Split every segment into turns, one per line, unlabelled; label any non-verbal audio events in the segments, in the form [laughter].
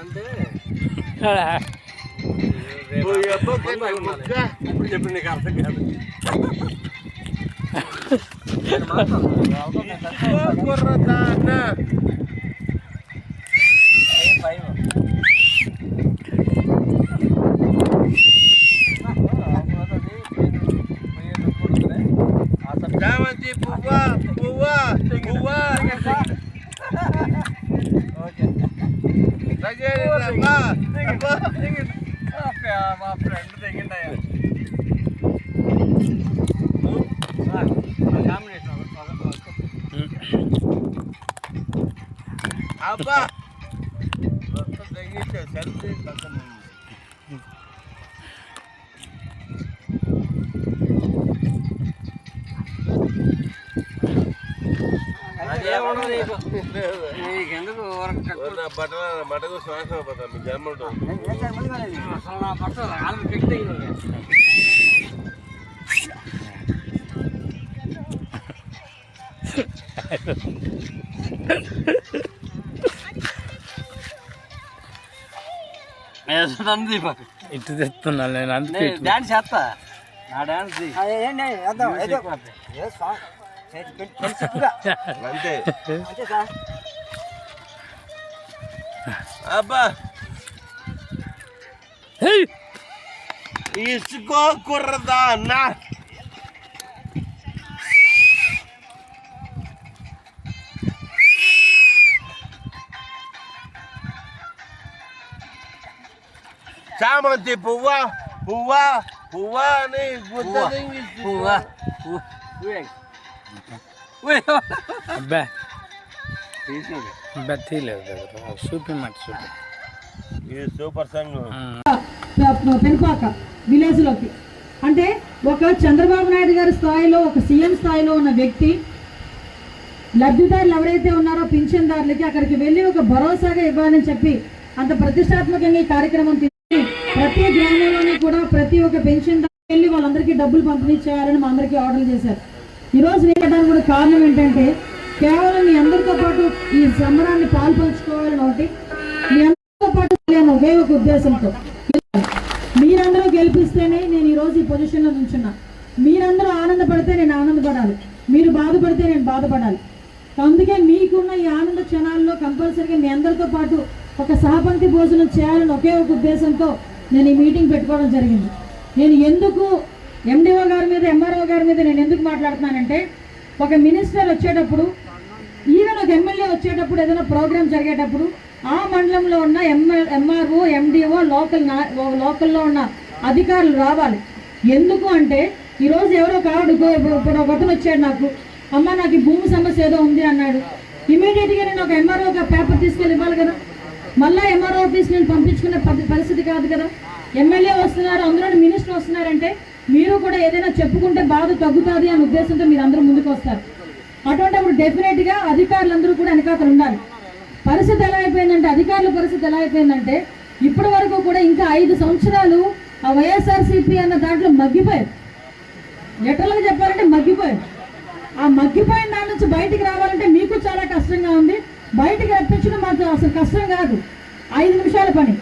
అంటే
ఓ అబ్బో,
మా ఫ్రెండ్ దిగిండయ్యా
అబ్బా మొత్తం తగ్గించే సెల్ఫీ పక్కన
నీకెందుకు
శ్వాస మీ జన్మ
అసలు నా పెట్టి
ఇటు తెస్తున్నాను నేను అందుకే
నేను డాన్స్ చేస్తా. నా dance ది. [laughs]
అంతే అబ్బా
హేయ్!
ఇసుకో కుర్రదా అన్నా చామంతి పువ్వా పువ్వా పువ్వా అని గుద్ద
పువ్వా.
దింగిస్తు.
పువ్వా పువ్వు. పువ్వే. పువ్వే.
అబ్బా.
తీసినది.
అబ్బా తీయలేదు కదా. చూపిమంట చూపి
ఇది సూపర్ సాంగ్
పెనుపాక విలేజ్లోకి. అంటే ఒక చంద్రబాబు నాయుడు గారి స్థాయిలో ఒక సీఎం స్థాయిలో ఉన్న వ్యక్తి లబ్ధిదారులు ఎవరైతే ఉన్నారో పింఛన్దారులకి అక్కడికి వెళ్ళి ఒక భరోసాగా ఇవ్వాలని చెప్పి అంత ప్రతిష్టాత్మకంగా ఈ కార్యక్రమం తీసుకుని ప్రతి గ్రామంలోనూ కూడా ప్రతి ఒక్క పెన్షన్ వెళ్ళి వాళ్ళందరికీ డబ్బులు పంపిణీ చేయాలని మా అందరికీ ఆర్డర్ చేశారు. ఈరోజు రోజు కూడా కారణం ఏంటంటే కేవలం మీ అందరితో పాటు ఈ సంబరాన్ని పాల్పంచుకోవాలని ఒకటి మీ అందరితో పాటు ఒకే ఒక ఉద్దేశంతో. మీరందరూ గెలిపిస్తేనే నేను ఈరోజు ఈ పొజిషన్లో నుంచున్నా. మీరందరూ ఆనందపడితే నేను ఆనందపడాలి. మీరు బాధపడితే నేను బాధపడాలి. అందుకే మీకున్న ఈ ఆనంద క్షణాల్లో కంపల్సరీగా మీ అందరితో పాటు ఒక సహపంక్తి భోజనం చేయాలని ఒకే ఒక ఉద్దేశంతో నేను ఈ మీటింగ్ పెట్టుకోవడం జరిగింది. నేను ఎందుకు ఎండిఓ గారి మీద ఎంఆర్ఓ గారి మీద నేను ఎందుకు మాట్లాడుతున్నానంటే ఒక మినిస్టర్ వచ్చేటప్పుడు ఈవెన్ ఒక ఎమ్మెల్యే వచ్చేటప్పుడు ఏదైనా ప్రోగ్రామ్ జరిగేటప్పుడు ఆ మండలంలో ఉన్న ఎంఎల్ ఎంఆర్ఓ ఎండిఓ లోకల్ నా లోకల్లో ఉన్న అధికారులు రావాలి. ఎందుకు అంటే ఈరోజు ఎవరో కావడు ఇప్పుడు ఒక వచ్చాడు నాకు. అమ్మ నాకు ఈ భూమి సమస్య ఏదో ఉంది అన్నాడు. ఇమీడియట్గా నేను ఒక ఎంఆర్ఓ పేపర్ తీసుకెళ్ళి ఇవ్వాలి కదా. మళ్ళా ఎంఆర్ఓ ఆఫీస్ నేను పంపించుకునే పరిస్థితి కాదు కదా. ఎమ్మెల్యే వస్తున్నారు అందులో మినిస్టర్ వస్తున్నారంటే మీరు కూడా ఏదైనా చెప్పుకుంటే బాధ తగ్గుతుంది అనే ఉద్దేశంతో మీరు అందరూ ముందుకు వస్తారు అటువంటిప్పుడు డెఫినెట్గా అధికారులందరూ కూడా వెనకాతలు ఉండాలి. పరిస్థితి ఎలా అయిపోయిందంటే అధికారుల పరిస్థితి ఎలా అయిపోయిందంటే ఇప్పటి వరకు కూడా ఇంకా ఐదు సంవత్సరాలు ఆ వైఎస్ఆర్సీపీ అన్న దాంట్లో మగ్గిపోయారు. లిటరల్గా చెప్పాలంటే మగ్గిపోయారు. ఆ మగ్గిపోయిన దాని నుంచి బయటికి రావాలంటే మీకు చాలా కష్టంగా ఉంది. బయటికి రప్పించడం మాకు అసలు కష్టం కాదు. ఐదు నిమిషాల పని.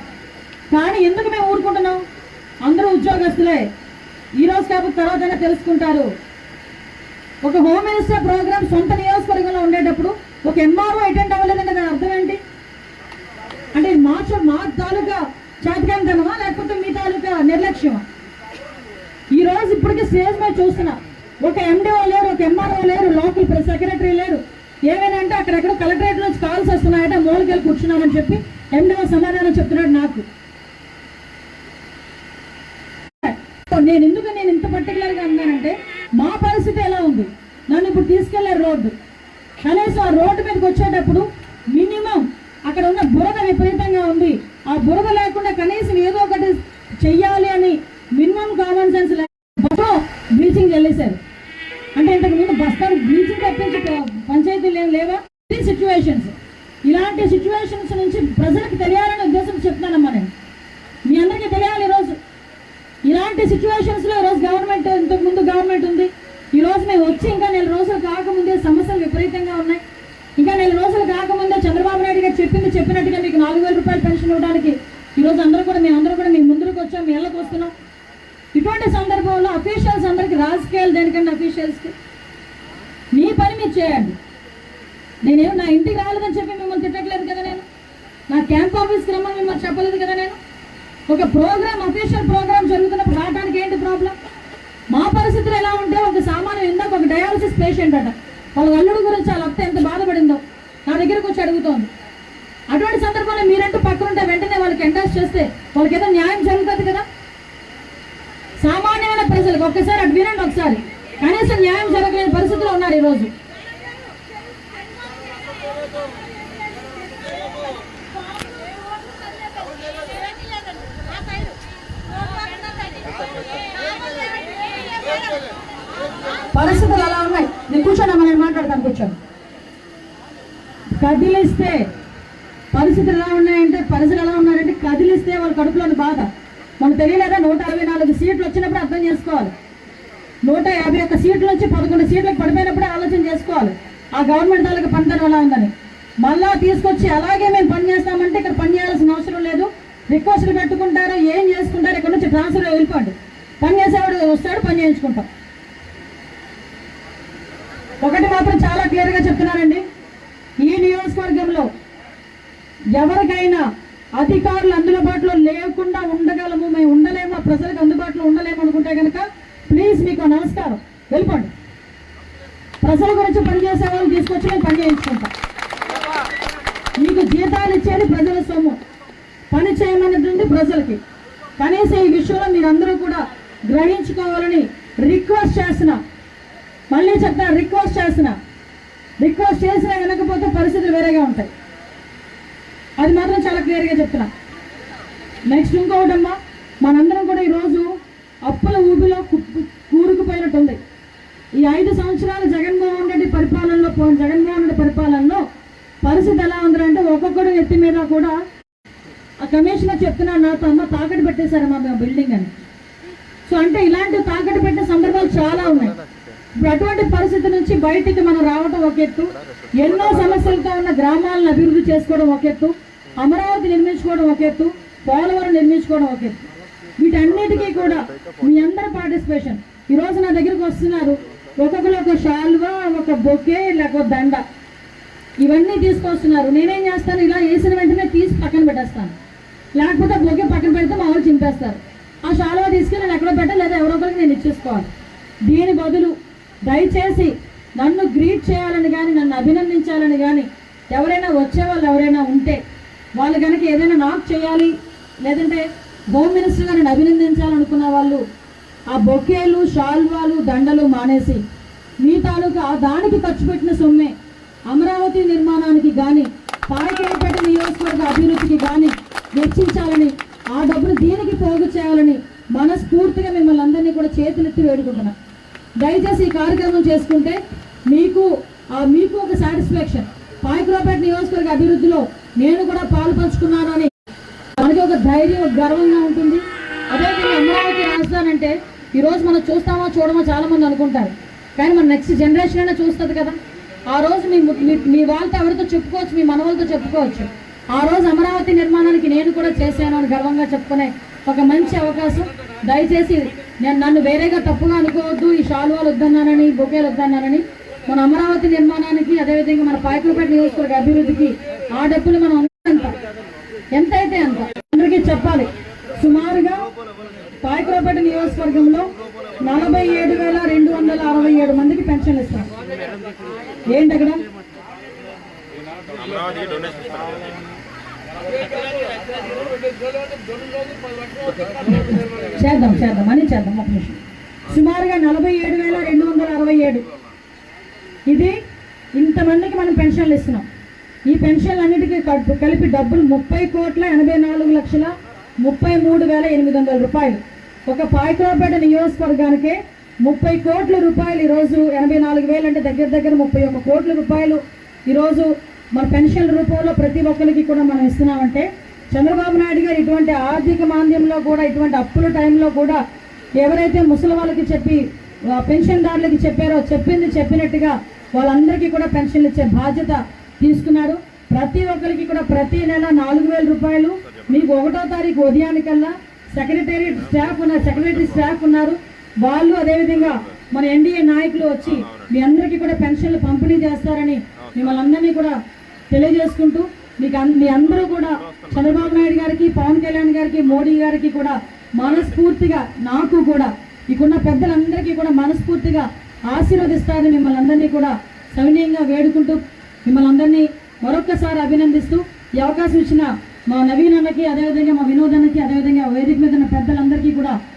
కానీ ఎందుకు మేము ఊరుకుంటున్నాం? అందరూ ఉద్యోగస్తులే. ఈ రోజు కాకపోతే తర్వాతైనా తెలుసుకుంటారు. ఒక హోమ్ మినిస్టర్ ప్రోగ్రామ్ సొంత నియోజకవర్గంలో ఉండేటప్పుడు ఒక ఎంఆర్ఓ అటెండ్ అవ్వలేదంటే దాని అర్థం ఏంటి? అంటే మార్చ మా తాలూకా చేతకాంతనమా లేకపోతే మీ తాలూకా నిర్లక్ష్యమా? ఈ రోజు ఇప్పటికే స్టేజ్ మీద చూస్తున్నా. ఒక ఎండిఓ లేరు ఒక ఎంఆర్ఓ లేరు లోకల్ ప్రెస్ సెక్రటరీ లేరు. ఏమైనా అంటే అక్కడెక్కడ కలెక్టరేట్ నుంచి కాల్స్ వస్తున్నాయంటే మూలకెళ్ళి కూర్చున్నామని చెప్పి ఎండిఓ సమాధానం చెప్తున్నాడు నాకు. నేను ఎందుకు నేను ఇంత పర్టికులర్గా అన్నానంటే మా పరిస్థితి ఎలా ఉంది? నన్ను ఇప్పుడు తీసుకెళ్ళారు రోడ్డు. కనీసం ఆ రోడ్డు మీదకి వచ్చేటప్పుడు మినిమం అక్కడ ఉన్న బురద విపరీతంగా ఉంది. ఆ బురద లేకుండా కనీసం ఏదో ఒకటి చెయ్యాలి అని మినిమం కామన్ సెన్స్ బ్లీచింగ్ చల్లేశారు అంటే ఇంతకు ముందు బస్తానికి బ్లీచింగ్ తప్పించి ప- పంచాయతీలు ఏం లేవా? ఇది సిచ్యువేషన్స్ ఇలాంటి సిచ్యువేషన్స్ నుంచి ప్రజలకు తెలియాలనే ఉద్దేశం చెప్తున్నానమ్మా నేను. మీ అందరికీ తెలియాలి ఈరోజు ఇలాంటి సిచ్యువేషన్స్లో ఈరోజు గవర్నమెంట్ ఇంతకు ముందు గవర్నమెంట్ ఉంది. ఈ రోజు మేము వచ్చి ఇంకా నెల రోజులు కాకముందే సమస్యలు విపరీతంగా ఉన్నాయి. ఇంకా నెల రోజులు కాకముందే చంద్రబాబు నాయుడు గారు చెప్పింది చెప్పినట్టుగా మీకు నాలుగు వేల రూపాయలు పెన్షన్ ఇవ్వడానికి ఈరోజు అందరూ కూడా మేమందరూ కూడా మీ ముందుకు వచ్చాం మీ ఇళ్ళకి వస్తున్నాం. ఇటువంటి సందర్భంలో అఫీషియల్స్ అందరికీ రాజకీయాలు దేనికంటే అఫీషియల్స్కి మీ పని మీరు చేయండి. నేనేమి నా ఇంటికి రాలేదని చెప్పి మిమ్మల్ని తిట్టట్లేదు కదా నేను? నా క్యాంప్ ఆఫీస్కి రమ్మని మిమ్మల్ని చెప్పలేదు కదా నేను? ఒక ప్రోగ్రామ్ అఫీషియల్ ప్రోగ్రామ్ జరుగుతున్నప్పుడు రావడానికి ఏంటి ప్రాబ్లం మా పరిస్థితులు ఎలా ఉంటే ఒక సామాన్యం ఇందాక ఒక డయాలసిస్ పేషెంట్ అట. వాళ్ళ అల్లుడు గురించి వాళ్ళ అత్త ఎంత బాధపడిందో నా దగ్గరకు వచ్చి అడుగుతోంది. అటువంటి సందర్భంలో మీరంటూ పక్కనుంటే వెంటనే వాళ్ళకి ఎండాస్ చేస్తే వాళ్ళకి ఏదో న్యాయం జరుగుతుంది కదా? సామాన్యమైన ప్రజలకు ఒక్కసారి అటు వినండి ఒకసారి. కనీసం న్యాయం జరగలేని పరిస్థితిలో ఉన్నారు ఈరోజు. పరిస్థితులు ఎలా ఉన్నాయి. నేను కూర్చోండి నేను మాట్లాడతాను కూర్చోండి. కదిలిస్తే పరిస్థితులు ఎలా ఉన్నాయంటే పరిస్థితులు ఎలా ఉన్నాయంటే కదిలిస్తే వాళ్ళ కడుపులోని బాధ. మనకు తెలియలేదా? నూట అరవై నాలుగు సీట్లు వచ్చినప్పుడు అర్థం చేసుకోవాలి. నూట యాభై ఒక్క సీట్ల నుంచి పదకొండు సీట్లకు పడిపోయినప్పుడే ఆలోచన చేసుకోవాలి. ఆ గవర్నమెంట్ తాలూకు పనితనం ఎలా ఉందని. మళ్ళా తీసుకొచ్చి అలాగే మేము పని చేస్తామంటే ఇక్కడ పని చేయాల్సిన అవసరం లేదు. రిక్వెస్ట్లు పెట్టుకుంటారో ఏం చేసుకుంటారో ఇక్కడ నుంచి ట్రాన్స్ఫర్ వెళ్ళిపోండి పని చేసేవాడు వస్తాడు పని చేయించుకుంటాం. ఒకటి మాత్రం చాలా క్లియర్గా చెప్తున్నానండి. ఈ నియోజకవర్గంలో ఎవరికైనా అధికారులు అందుబాటులో లేకుండా ఉండగలము మేము ఉండలేము ప్రజలకు అందుబాటులో ఉండలేము అనుకుంటే కనుక ప్లీజ్ మీకు నమస్కారం. వెళ్ళిపోండి. ప్రజల గురించి పనిచేసే వాళ్ళు తీసుకొచ్చి మేము పని చేయించుకుంటాం. మీకు జీతాలు ఇచ్చేది ప్రజల సొమ్ము. పని చేయమన్నది ప్రజలకి. కనీసం ఈ విషయంలో మీరందరూ కూడా గ్రహించుకోవాలని రిక్వెస్ట్ చేస్తున్నా. మళ్ళీ చెప్తా రిక్వెస్ట్ చేస్తున్నా. రిక్వెస్ట్ చేసినా వినకపోతే పరిస్థితులు వేరేగా ఉంటాయి. అది మాత్రం చాలా క్లియర్గా చెప్తున్నా. నెక్స్ట్ ఇంకొకటమ్మా మనందరం కూడా ఈరోజు అప్పుల ఊబిలో కూరుకుపోయినట్టు కూరుకుపోయినట్టుంది. ఈ ఐదు సంవత్సరాలు జగన్మోహన్ రెడ్డి పరిపాలనలో పో- జగన్మోహన్ రెడ్డి పరిపాలనలో పరిస్థితి ఎలా ఉందంటే ఒక్కొక్కడు ఎత్తి మీద కూడా ఆ కమిషనర్ చెప్తున్నాను నాతో అమ్మ తాకట్టు పెట్టేశారమ్మా మా బిల్డింగ్ అని. సో అంటే ఇలాంటి తాకట్టు పెట్టే సందర్భాలు చాలా ఉన్నాయి. అటువంటి పరిస్థితి నుంచి బయటికి మనం రావడం ఒక ఎత్తు. ఎన్నో సమస్యలతో ఉన్న గ్రామాలను అభివృద్ధి చేసుకోవడం ఒక ఎత్తు. అమరావతి నిర్మించుకోవడం ఒక ఎత్తు. పోలవరం నిర్మించుకోవడం ఒక ఎత్తు. వీటన్నిటికీ కూడా మీ అందరి పార్టిసిపేషన్. ఈరోజు నా దగ్గరకు వస్తున్నారు. ఒక్కొక్కరు ఒక షాల్వా ఒక బొకే లేక దండ. ఇవన్నీ తీసుకొస్తున్నారు. నేనేం చేస్తాను? ఇలా వేసిన వెంటనే తీసి పక్కన పెట్టేస్తాను. లేకపోతే బొకే పక్కన పెడితే మా వాళ్ళు చింపేస్తారు. ఆ షాల్వా తీసుకెళ్ళి నేను ఎక్కడో పెట్టాలి? లేదా ఎవరో ఒకరికి నేను ఇచ్చేసుకోవాలి. దీని బదులు దయచేసి నన్ను గ్రీట్ చేయాలని కానీ నన్ను అభినందించాలని కానీ ఎవరైనా వచ్చే వాళ్ళు ఎవరైనా ఉంటే వాళ్ళు కనుక ఏదైనా నాకు చేయాలి లేదంటే హోమ్ మినిస్టర్ గారిని అభినందించాలనుకున్న వాళ్ళు ఆ బొకేలు షాల్వాలు దండలు మానేసి మీ తాలూకా ఆ దానికి ఖర్చు పెట్టిన సొమ్మే అమరావతి నిర్మాణానికి కానీ పాయకేపేట నియోజకవర్గ అభివృద్ధికి కానీ వెచ్చించాలని ఆ డబ్బులు దీనికి పోగు చేయాలని మనస్ఫూర్తిగా మిమ్మల్ని అందరినీ కూడా చేతులెత్తి వేడుకుంటున్నాను దయచేసి ఈ కార్యక్రమం చేసుకుంటే మీకు ఆ మీకు ఒక సాటిస్ఫాక్షన్ పాయకురాపేట నియోజకవర్గ అభివృద్ధిలో నేను కూడా పాలు పంచుకున్నానని మనకి ఒక ధైర్యం ఒక గర్వంగా ఉంటుంది. అదేవిధంగా అమరావతి రాజధాని అంటే ఈరోజు మనం చూస్తామో చూడమో చాలా మంది అనుకుంటారు. కానీ మన నెక్స్ట్ జనరేషన్ అయినా చూస్తుంది కదా. ఆ రోజు మీ- మీ వాళ్ళతో ఎవరితో చెప్పుకోవచ్చు మీ మనవాళ్ళతో చెప్పుకోవచ్చు. ఆ రోజు అమరావతి నిర్మాణానికి నేను కూడా చేశాను అని గర్వంగా చెప్పుకునే ఒక మంచి అవకాశం. దయచేసి నేను నన్ను వేరేగా తప్పుగా అనుకోవద్దు ఈ షాల్వాలు వద్దన్నానని బొకేలు వద్దన్నానని. మన అమరావతి నిర్మాణానికి అదేవిధంగా మన పాయకులపేట నియోజకవర్గ అభివృద్ధికి ఆ డబ్బులు మనం అంత ఎంతైతే అంత అందరికీ చెప్పాలి. సుమారుగా పాయకులపేట నియోజకవర్గంలో నలభై ఏడు వేల రెండు వందల అరవై ఏడు మందికి పెన్షన్ ఇస్తాం. ఏంటి అక్కడ? చేద్దాం చేద్దాం అని చేద్దాం ఒక నిమిషం. సుమారుగా నలభై ఏడు వేల రెండు వందల అరవై ఏడు. ఇది ఇంతమందికి మనం పెన్షన్లు ఇస్తున్నాం. ఈ పెన్షన్లు అన్నిటికీ కలిపి డబ్బులు ముప్పై కోట్ల ఎనభై నాలుగు లక్షల ముప్పై మూడు వేల ఎనిమిది వందల రూపాయలు. ఒక పాయకురాపేట నియోజకవర్గానికే ముప్పై కోట్ల రూపాయలు ఈరోజు ఎనభై నాలుగు వేలు అంటే దగ్గర దగ్గర ముప్పై ఒక్క కోట్ల రూపాయలు ఈరోజు మన పెన్షన్ రూపంలో ప్రతి ఒక్కరికి కూడా మనం ఇస్తున్నామంటే చంద్రబాబు నాయుడు గారు ఇటువంటి ఆర్థిక మాంద్యంలో కూడా ఇటువంటి అప్పుల టైంలో కూడా ఎవరైతే ముసలి వాళ్ళకి చెప్పి పెన్షన్దారులకి చెప్పారో చెప్పింది చెప్పినట్టుగా వాళ్ళందరికీ కూడా పెన్షన్లు ఇచ్చే బాధ్యత తీసుకున్నారు ప్రతి ఒక్కరికి కూడా ప్రతి నెల నాలుగు వేల రూపాయలు. మీకు ఒకటో తారీఖు ఉదయానికల్లా సెక్రటరీ స్టాఫ్ ఉన్నారు సెక్రటరీ స్టాఫ్ ఉన్నారు. వాళ్ళు అదేవిధంగా మన ఎన్డీఏ నాయకులు వచ్చి మీ అందరికీ కూడా పెన్షన్లు పంపిణీ చేస్తారని మిమ్మల్ని అందరినీ కూడా తెలియజేసుకుంటూ మీకు అన్- మీ అందరూ కూడా చంద్రబాబు నాయుడు గారికి పవన్ కళ్యాణ్ గారికి మోడీ గారికి కూడా మనస్ఫూర్తిగా నాకు కూడా ఇకున్న పెద్దలందరికీ కూడా మనస్ఫూర్తిగా ఆశీర్వదిస్తారని మిమ్మల్ని అందరినీ కూడా సవినీయంగా వేడుకుంటూ మిమ్మల్ని అందరినీ మరొక్కసారి అభినందిస్తూ ఈ అవకాశం ఇచ్చిన మా నవీన్ అన్నకి అదేవిధంగా మా వినోద్ అన్నకి అదేవిధంగా వేదిక మీద ఉన్న పెద్దలందరికీ కూడా